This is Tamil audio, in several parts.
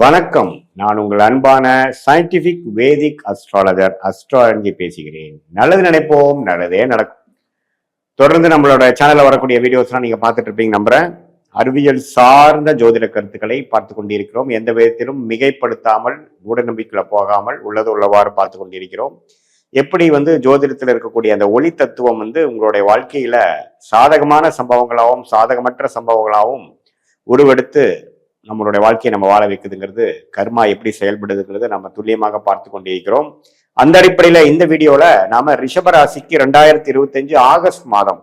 வணக்கம். நான் உங்கள் அன்பான சயின்டிபிக் வேதிக் அஸ்ட்ராலஜர் அஸ்ட்ராலஜி பேசுகிறேன். நல்லது நினைப்போம் நல்லதே நடக்கும். தொடர்ந்து நம்மளோட சேனல்ல வரக்கூடிய வீடியோஸ்லாம் நீங்க பார்த்துட்டு இருப்பீங்க நம்புறேன். அறிவியல் சார்ந்த ஜோதிட கருத்துக்களை பார்த்து கொண்டிருக்கிறோம். எந்த விதத்திலும் மிகைப்படுத்தாமல் மூட நம்பிக்கையில போகாமல் உள்ளது உள்ளவாறு பார்த்து கொண்டிருக்கிறோம். எப்படி வந்து ஜோதிடத்தில் இருக்கக்கூடிய அந்த ஒளி தத்துவம் வந்து உங்களுடைய வாழ்க்கையில சாதகமான சம்பவங்களாகவும் சாதகமற்ற சம்பவங்களாகவும் உருவெடுத்து நம்மளுடைய வாழ்க்கையை நம்ம வாழ வைக்குதுங்கிறது கர்மா எப்படி செயல்படுதுங்கிறது நம்ம துல்லியமாக பார்த்து கொண்டிருக்கிறோம் அந்த அடிப்படையில இந்த வீடியோல நாம ரிஷபராசிக்கு ரெண்டாயிரத்தி இருபத்தஞ்சு ஆகஸ்ட் மாதம்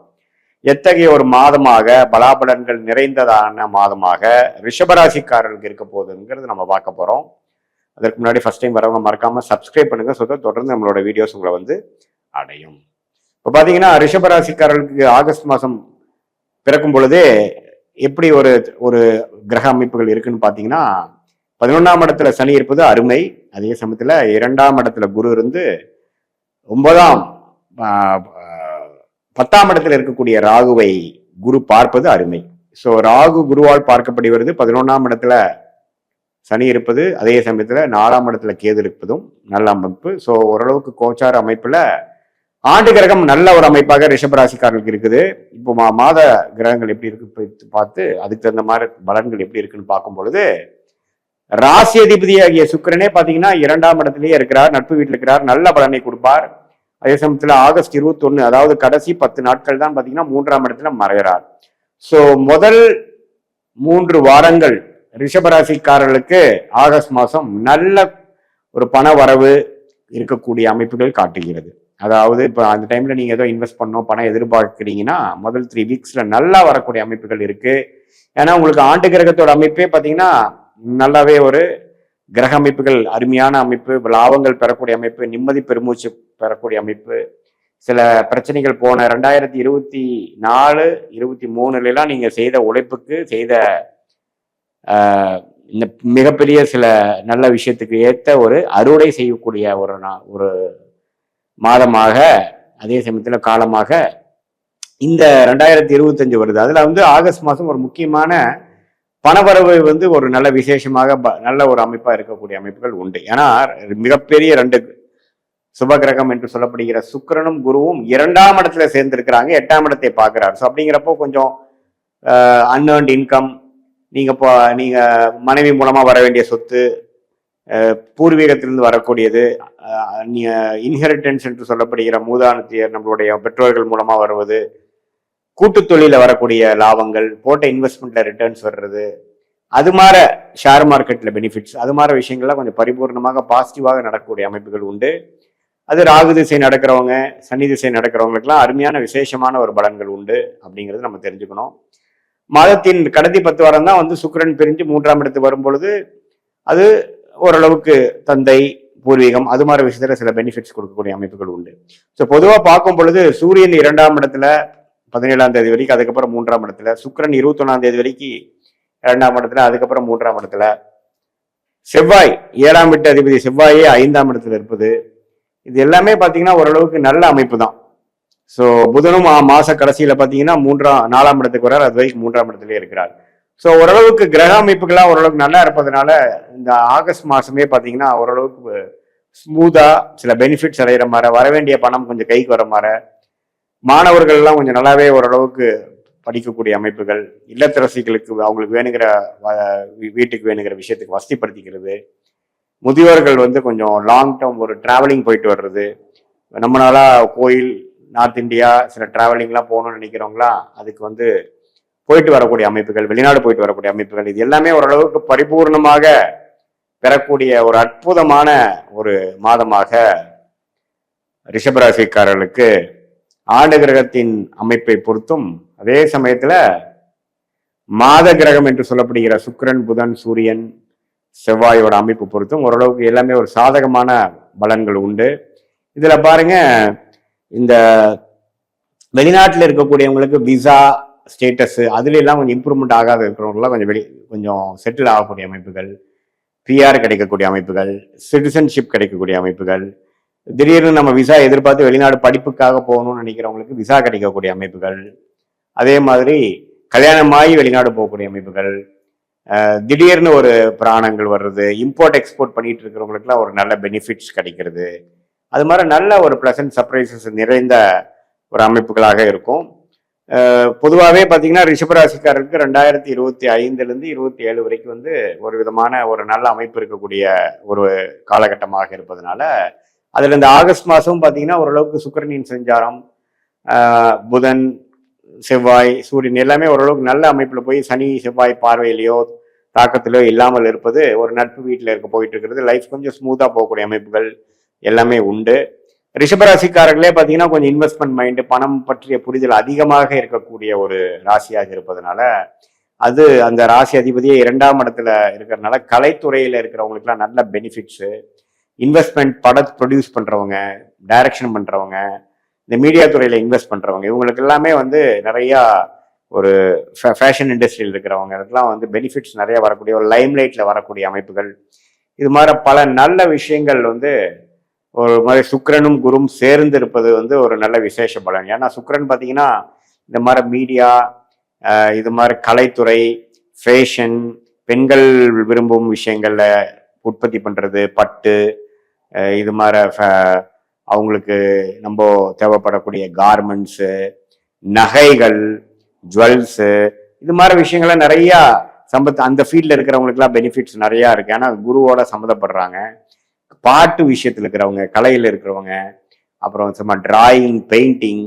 எத்தகைய ஒரு மாதமாக பலாபலன்கள் நிறைந்ததான மாதமாக ரிஷபராசிக்காரர்களுக்கு இருக்க போகுதுங்கிறது நம்ம பார்க்க போறோம். அதற்கு முன்னாடி ஃபர்ஸ்ட் டைம் வரவங்க மறக்காம சப்ஸ்கிரைப் பண்ணுங்க ஸோ தொடர்ந்து நம்மளோட வீடியோஸ் உங்களை வந்து அடையும். இப்போ பார்த்தீங்கன்னா ரிஷபராசிக்காரர்களுக்கு ஆகஸ்ட் மாதம் பிறக்கும் பொழுதே எப்படி ஒரு ஒரு கிரக அமைப்புகள் இருக்குன்னு பார்த்தீங்கன்னா பதினொன்றாம் இடத்துல சனி இருப்பது அருமை. அதே சமயத்தில் இரண்டாம் இடத்துல குரு இருந்து ஒன்பதாம் பத்தாம் இடத்துல இருக்கக்கூடிய ராகுவை குரு பார்ப்பது அருமை. ஸோ ராகு குருவால் பார்க்கப்படுகிறது பதினொன்றாம் இடத்துல சனி இருப்பது அதே சமயத்தில் நாலாம் இடத்துல கேது இருப்பதும் நல்ல அமைப்பு. ஸோ ஓரளவுக்கு கோச்சார அமைப்பில் ஆண்டு கிரகம் நல்ல ஒரு அமைப்பாக ரிஷபராசிக்காரர்களுக்கு இருக்குது. இப்போ மா- மாத கிரகங்கள் எப்படி இருக்கு பார்த்து அதுக்கு தகுந்த மாதிரி பலன்கள் எப்படி இருக்குன்னு பார்க்கும் பொழுது ராசி அதிபதி ஆகிய சுக்கிரனே பார்த்தீங்கன்னா இரண்டாம் இடத்திலேயே இருக்கிறார் நட்பு வீட்டில் இருக்கிறார் நல்ல பலனை கொடுப்பார். அதே சமயத்தில் ஆகஸ்ட் இருபத்தொன்னு அதாவது கடைசி பத்து நாட்கள் தான் பார்த்தீங்கன்னா மூன்றாம் இடத்துல மறைகிறார். ஸோ முதல் மூன்று வாரங்கள் ரிஷபராசிக்காரர்களுக்கு ஆகஸ்ட் மாதம் நல்ல ஒரு பண வரவு இருக்கக்கூடிய அமைப்புகள் காட்டுகிறது. அதாவது இப்போ அந்த டைம்ல நீங்க ஏதோ இன்வெஸ்ட் பண்ணோம் பணம் எதிர்பார்க்குறீங்கன்னா முதல் த்ரீ வீக்ஸ்ல நல்லா வரக்கூடிய அமைப்புகள் இருக்கு. ஏன்னா உங்களுக்கு ஆண்டு கிரகத்தோட அமைப்பே பார்த்தீங்கன்னா நல்லாவே ஒரு கிரக அமைப்புகள் அருமையான அமைப்பு லாபங்கள் பெறக்கூடிய அமைப்பு நிம்மதி பெருமூச்சு பெறக்கூடிய அமைப்பு. சில பிரச்சனைகள் போன ரெண்டாயிரத்தி இருபத்தி நாலு இருபத்தி மூணுலாம் நீங்க செய்த உழைப்புக்கு செய்த இந்த மிகப்பெரிய சில நல்ல விஷயத்துக்கு ஏற்ற ஒரு அறுவடை செய்யக்கூடிய ஒரு நான் ஒரு மாதமாக அதே சமயத்தில் காலமாக இந்த ரெண்டாயிரத்தி இருபத்தஞ்சு வருது. அதில் வந்து ஆகஸ்ட் மாதம் ஒரு முக்கியமான பணவரவு வந்து ஒரு நல்ல விசேஷமாக ப- நல்ல ஒரு அமைப்பாக இருக்கக்கூடிய அமைப்புகள் உண்டு. ஏன்னா மிகப்பெரிய ரெண்டு சுபகிரகம் என்று சொல்லப்படுகிற சுக்கிரனும் குருவும் இரண்டாம் இடத்துல சேர்ந்திருக்கிறாங்க எட்டாம் இடத்தை பார்க்குறாரு. ஸோ அப்படிங்கிறப்போ கொஞ்சம் அன்ஏர்ன்ட் இன்கம் நீங்கள் இப்போ நீங்கள் மனைவி மூலமாக வர வேண்டிய சொத்து பூர்வீகத்திலிருந்து வரக்கூடியது இன்ஹெரிட்டன்ஸ் என்று சொல்லப்படுகிற மூதானத்தியர் நம்மளுடைய பெற்றோர்கள் மூலமாக வருவது கூட்டுத் தொழிலில் வரக்கூடிய லாபங்கள் போட்ட இன்வெஸ்ட்மெண்ட்டில் ரிட்டர்ன்ஸ் வர்றது அது மாதிரி ஷேர் மார்க்கெட்டில் பெனிஃபிட்ஸ் அது மாதிரி விஷயங்கள்லாம் கொஞ்சம் பரிபூர்ணமாக பாசிட்டிவாக நடக்கக்கூடிய அமைப்புகள் உண்டு. அது ராகு திசை நடக்கிறவங்க சனி திசை நடக்கிறவங்களுக்குலாம் அருமையான விசேஷமான ஒரு பலன்கள் உண்டு அப்படிங்கிறது நம்ம தெரிஞ்சுக்கணும். மாதத்தின் கடைசி பத்து வாரம் தான் வந்து சுக்கிரன் பிரிஞ்சு மூன்றாம் இடத்துக்கு வரும் பொழுது அது ஓரளவுக்கு தந்தை பூர்வீகம் அது மாதிரி விஷயத்துல சில பெனிஃபிட்ஸ் கொடுக்கக்கூடிய அமைப்புகள் உண்டு. ஸோ பொதுவாக பார்க்கும் பொழுது சூரியன் இரண்டாம் இடத்துல பதினேழாம் தேதி வரைக்கும் அதுக்கப்புறம் மூன்றாம் இடத்துல சுக்கிரன் இருபத்தொன்னாம் தேதி வரைக்கும் இரண்டாம் இடத்துல அதுக்கப்புறம் மூன்றாம் இடத்துல. செவ்வாய் ஏழாம் வீட்டு அதிபதி செவ்வாயே ஐந்தாம் இடத்துல இருப்பது. இது எல்லாமே பார்த்தீங்கன்னா ஓரளவுக்கு நல்ல அமைப்பு தான். ஸோ புதனும் மாச கடைசியில் பார்த்தீங்கன்னா மூன்றாம் நாலாம் இடத்துக்கு வரார் அது வரைக்கும் மூன்றாம் இடத்துலயே இருக்கிறார். ஸோ ஓரளவுக்கு கிரக அமைப்புகள்லாம் ஓரளவுக்கு நல்லா இருப்பதுனால இந்த ஆகஸ்ட் மாதமே பார்த்தீங்கன்னா ஓரளவுக்கு ஸ்மூத்தாக சில பெனிஃபிட்ஸ் அடைகிற மாதிரி வர வேண்டிய பணம் கொஞ்சம் கைக்கு வர மாதிரி மாணவர்கள்லாம் கொஞ்சம் நல்லாவே ஓரளவுக்கு படிக்கக்கூடிய அமைப்புகள் இல்லத்தரசிகளுக்கு அவங்களுக்கு வேணுங்கிற வ- வீட்டுக்கு வேணுங்கிற விஷயத்துக்கு வசதிப்படுத்திக்கிறது. முதியோர்கள் வந்து கொஞ்சம் லாங் டேர்ம் ஒரு டிராவலிங் போயிட்டு வர்றது. ரொம்ப நாளாக கோயில் நார்த் இந்தியா சில டிராவலிங்லாம் போகணும்னு நினைக்கிறவங்களாம் அதுக்கு வந்து போயிட்டு வரக்கூடிய அமைப்புகள் வெளிநாடு போயிட்டு வரக்கூடிய அமைப்புகள் இது எல்லாமே ஓரளவுக்கு பரிபூர்ணமாக பெறக்கூடிய ஒரு அற்புதமான ஒரு மாதமாக ரிஷபராசிக்காரர்களுக்கு ஆண்டு கிரகத்தின் அமைப்பை பொறுத்தும் அதே சமயத்தில் மாத கிரகம் என்று சொல்லப்படுகிற சுக்கிரன் புதன் சூரியன் செவ்வாயோட அமைப்பு பொறுத்தும் ஓரளவுக்கு எல்லாமே ஒரு சாதகமான பலன்கள் உண்டு. இதில் பாருங்க இந்த வெளிநாட்டில் இருக்கக்கூடியவங்களுக்கு விசா ஸ்டேட்டஸு அதுலெல்லாம் கொஞ்சம் இம்ப்ரூவ்மெண்ட் ஆகாத இருக்கிறவங்களாம் கொஞ்சம் வெளி கொஞ்சம் செட்டில் ஆகக்கூடிய அமைப்புகள் பிஆர் கிடைக்கக்கூடிய அமைப்புகள் சிட்டிசன்ஷிப் கிடைக்கக்கூடிய அமைப்புகள் திடீர்னு நம்ம விசா எதிர்பார்த்து வெளிநாடு படிப்புக்காக போகணும்னு நினைக்கிறவங்களுக்கு விசா கிடைக்கக்கூடிய அமைப்புகள் அதே மாதிரி கல்யாணமாகி வெளிநாடு போகக்கூடிய அமைப்புகள் திடீர்னு ஒரு பிராணங்கள் வர்றது இம்போர்ட் எக்ஸ்போர்ட் பண்ணிட்டு இருக்கிறவங்களுக்குலாம் ஒரு நல்ல பெனிஃபிட்ஸ் கிடைக்கிறது. அது மாதிரி நல்ல ஒரு ப்ளசன்ட் சர்ப்ரைசஸ் நிறைந்த ஒரு அமைப்புகளாக இருக்கும். பொதுவாகவே பார்த்தீங்கன்னா ரிஷபராசிக்காரருக்கு ரெண்டாயிரத்தி இருபத்தி ஐந்துலேருந்து இருபத்தி ஏழு வரைக்கும் வந்து ஒரு விதமான ஒரு நல்ல அமைப்பு இருக்கக்கூடிய ஒரு காலகட்டமாக இருப்பதனால அதில் இந்த ஆகஸ்ட் மாதம் பார்த்தீங்கன்னா ஓரளவுக்கு சுக்கிரனின் சஞ்சாரம் புதன் செவ்வாய் சூரியன் எல்லாமே ஓரளவுக்கு நல்ல அமைப்பில் போய் சனி செவ்வாய் பார்வையிலையோ தாக்கத்திலோ இல்லாமல் இருப்பது ஒரு நட்பு வீட்டில் இருக்க போயிட்டு இருக்கிறது. லைஃப் கொஞ்சம் ஸ்மூத்தாக போகக்கூடிய அமைப்புகள் எல்லாமே உண்டு. ரிஷபராசிக்காரர்களே பார்த்தீங்கன்னா கொஞ்சம் இன்வெஸ்ட்மெண்ட் மைண்டு பணம் பற்றிய புரிதல் அதிகமாக இருக்கக்கூடிய ஒரு ராசியாக இருப்பதனால அது அந்த ராசி அதிபதியே இரண்டாம் இடத்துல இருக்கிறதுனால கலைத்துறையில் இருக்கிறவங்களுக்குலாம் நல்ல பெனிஃபிட்ஸு இன்வெஸ்ட்மெண்ட் படம் ப்ரொடியூஸ் பண்ணுறவங்க டைரக்ஷன் பண்ணுறவங்க இந்த மீடியா துறையில் இன்வெஸ்ட் பண்ணுறவங்க இவங்களுக்கு எல்லாமே வந்து நிறையா ஒரு ஃபேஷன் இண்டஸ்ட்ரியில் இருக்கிறவங்களுக்குலாம் வந்து பெனிஃபிட்ஸ் நிறைய வரக்கூடிய ஒரு லைம்லைட்டில் வரக்கூடிய அமைப்புகள். இது மாதிரி பல நல்ல விஷயங்கள் வந்து ஒரு மாதிரி சுக்கரனும் குரும் சேர்ந்து இருப்பது வந்து ஒரு நல்ல விசேஷ பலன். ஏன்னா சுக்கிரன் பார்த்தீங்கன்னா இந்த மாதிரி மீடியா இது மாதிரி கலைத்துறை ஃபேஷன் பெண்கள் விரும்பும் விஷயங்களில் உற்பத்தி பண்ணுறது பட்டு இது மாதிரி ஃப- அவங்களுக்கு நம்ம தேவைப்படக்கூடிய கார்மெண்ட்ஸு நகைகள் ஜுவல்ஸு இது மாதிரி விஷயங்கள்லாம் நிறையா சம்பத் அந்த ஃபீல்டில் இருக்கிறவங்களுக்குலாம் பெனிஃபிட்ஸ் நிறையா இருக்குது ஏன்னா குருவோட சம்மந்தப்படுறாங்க. பாட்டு விஷயத்தில் இருக்கிறவங்க கலையில் இருக்கிறவங்க அப்புறம் சும்மா டிராயிங் பெயிண்டிங்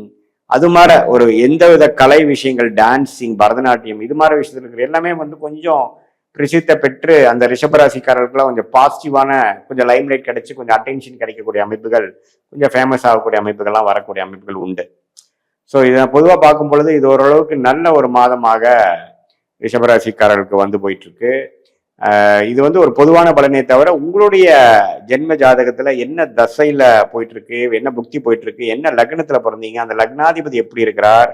அது மாதிரி ஒரு எந்தவித கலை விஷயங்கள் டான்சிங் பரதநாட்டியம் இது மாதிரி விஷயத்துல இருக்கிற எல்லாமே வந்து கொஞ்சம் பிரசித்த பெற்று அந்த ரிஷபராசிக்காரர்களுக்குலாம் கொஞ்சம் பாசிட்டிவான கொஞ்சம் லைம் லைட் கிடைச்சி கொஞ்சம் அட்டென்ஷன் கிடைக்கக்கூடிய அமைப்புகள் கொஞ்சம் ஃபேமஸ் ஆகக்கூடிய அமைப்புகள்லாம் வரக்கூடிய அமைப்புகள் உண்டு. ஸோ இதை பொதுவாக பார்க்கும் பொழுது இது ஓரளவுக்கு நல்ல ஒரு மாதமாக ரிஷபராசிக்காரர்களுக்கு வந்து போயிட்டு இருக்கு. இது வந்து ஒரு பொதுவான பலனே தவிர உங்களுடைய ஜென்ம ஜாதகத்துல என்ன தசையில போயிட்டு இருக்கு என்ன புக்தி போயிட்டு இருக்கு என்ன லக்னத்துல பிறந்தீங்க அந்த லக்னாதிபதி எப்படி இருக்கிறார்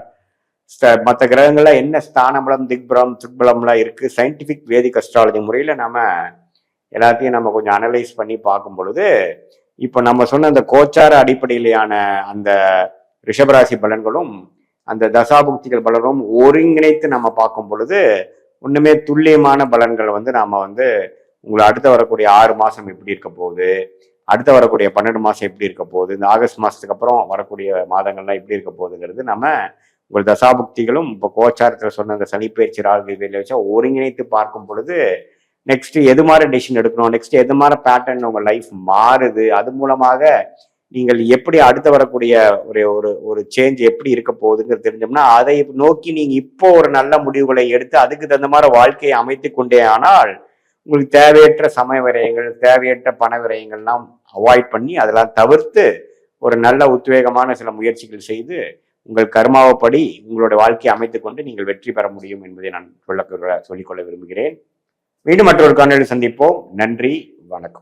மற்ற கிரகங்கள்ல என்ன ஸ்தானபலம் திக்பலம் துட்பலம்லாம் இருக்கு சயின்டிபிக் வேதிக் அஸ்ட்ராலஜி முறையில நம்ம எல்லாத்தையும் நம்ம கொஞ்சம் அனலைஸ் பண்ணி பார்க்கும் பொழுது இப்போ நம்ம சொன்ன அந்த கோச்சார அடிப்படையிலான அந்த ரிஷபராசி பலன்களும் அந்த தசாபுக்திகள் பலனும் ஒருங்கிணைத்து நம்ம பார்க்கும் பொழுது ஒன்றுமே துல்லியமான பலன்கள் வந்து நாம் வந்து உங்களை அடுத்து வரக்கூடிய ஆறு மாதம் எப்படி இருக்க போகுது? அடுத்து வரக்கூடிய பன்னெண்டு மாதம் எப்படி இருக்க போகுது? இந்த ஆகஸ்ட் மாதத்துக்கு அப்புறம் வரக்கூடிய மாதங்கள்லாம் எப்படி இருக்க போகுதுங்கிறது நம்ம உங்கள் தசாபுக்திகளும் இப்போ கோச்சாரத்தில் சொன்ன அந்த சனிப்பயிற்சி ராகு இதில் வச்சா ஒருங்கிணைத்து பார்க்கும் பொழுது நெக்ஸ்ட் எது மாதிரி டெசிஷன் எடுக்கணும்? நெக்ஸ்ட் எது மாதிரி பேட்டர்ன் உங்கள் லைஃப் மாறுது? அது மூலமாக நீங்கள் எப்படி அடுத்து வரக்கூடிய ஒரு ஒரு ஒரு சேஞ்ச் எப்படி இருக்க போகுதுங்கிறது தெரிஞ்சோம்னா அதை நோக்கி நீங்கள் இப்போ ஒரு நல்ல முடிவுகளை எடுத்து அதுக்கு தகுந்த மாதிரி வாழ்க்கையை அமைத்து கொண்டே ஆனால் உங்களுக்கு தேவையற்ற சமய விரயங்கள் தேவையற்ற பண விரயங்கள்லாம் அவாய்ட் பண்ணி அதெல்லாம் தவிர்த்து ஒரு நல்ல உத்வேகமான சில முயற்சிகள் செய்து உங்கள் கர்மாவப்படி உங்களுடைய வாழ்க்கையை அமைத்து கொண்டு நீங்கள் வெற்றி பெற முடியும் என்பதை நான் சொல்ல சொல்லிக்கொள்ள விரும்புகிறேன். மீண்டும் மற்றொரு காணொலி சந்திப்போம். நன்றி வணக்கம்.